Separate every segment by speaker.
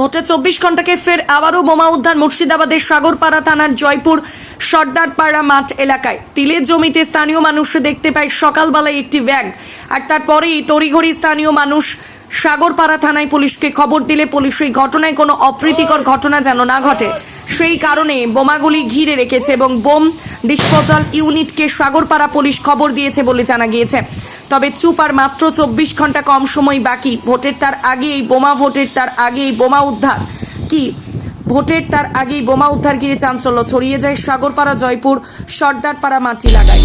Speaker 1: মোটে চব্বিশ ঘন্টাকে ফের আবারও বোমা উদ্ধার মুর্শিদাবাদের সাগরপাড়া থানার জয়পুর সর্দারপাড়া মাঠ এলাকায়। তিলের জমিতে স্থানীয় মানুষ দেখতে পায় সকালবেলায় একটি ব্যাগ। আর তারপরেই তড়িঘড়ি স্থানীয় মানুষ সাগরপাড়া থানায় পুলিশকে খবর দিলে পুলিশ এই ঘটনায় কোনো অপ্রীতিকর ঘটনা যেন না ঘটে, সেই কারণে বোমাগুলি ঘিরে রেখেছে এবং বোম ডিসপোজাল ইউনিটকে সাগরপাড়া পুলিশ খবর দিয়েছে বলে জানা গিয়েছে। তবে চুপ আর মাত্র চব্বিশ ঘণ্টা কম সময় বাকি। ভোটের তার আগেই বোমা, ভোটের তার আগেই বোমা উদ্ধার। কি? ভোটের তার আগেই বোমা উদ্ধার ঘিরে চাঞ্চল্য। ছড়িয়ে যায় সাগরপাড়া, জয়পুর, সর্দারপাড়া মাটি লাগায়।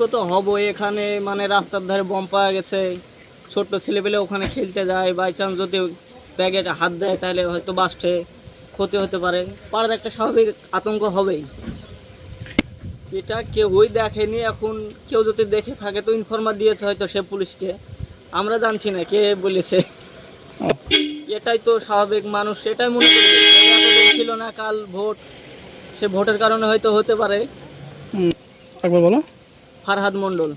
Speaker 2: আতঙ্ক তো হবই এখানে মানে রাস্তার ধারে বম পাওয়া গেছে। ছোট্ট ছেলেপেলে ওখানে খেলতে যায়। বাই চান্স যদি ব্যাগে হাত দেয়, তাহলে হয়তো বাস্টে ক্ষতি হতে পারে। পাড়ার একটা স্বাভাবিক আতঙ্ক হবেই। এটা কেউই দেখেনি। এখন কেউ যদি দেখে থাকে, তো ইনফরমার দিয়েছে হয়তো সে পুলিশকে। আমরা জানছি না কে বলেছে। এটাই তো স্বাভাবিক মানুষ। এটাই মনে করি ছিল না, কাল ভোট। সে ভোটের কারণে হয়তো হতে পারে।
Speaker 3: একবার বলো।
Speaker 2: ফারহাদ মণ্ডল।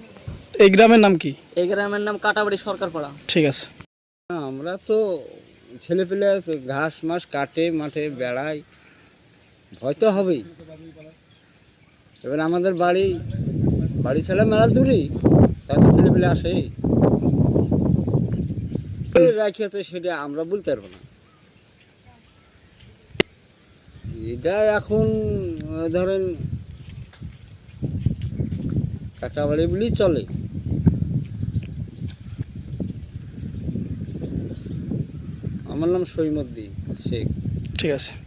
Speaker 3: এই গ্রামের নাম কি?
Speaker 2: এই গ্রামের নাম কাটাবাড়ি সরকারপাড়া।
Speaker 3: ঠিক আছে।
Speaker 4: আমরা তো ছেলেপেলে ঘাস মাস কাটে মাঠে বেড়াই। ভয় তো হবেই। এবার আমাদের বাড়ি বাড়ি ছেলে মেলা দূরই। তাতে ছেলেপেলে আসে। রাখিয়াতে সেটা আমরা বলতে পারব না। এটা এখন ধরেন কাটাবাড়ি বলেই চলে। আমার নাম সৈমদ্দি শেখ।
Speaker 3: ঠিক আছে।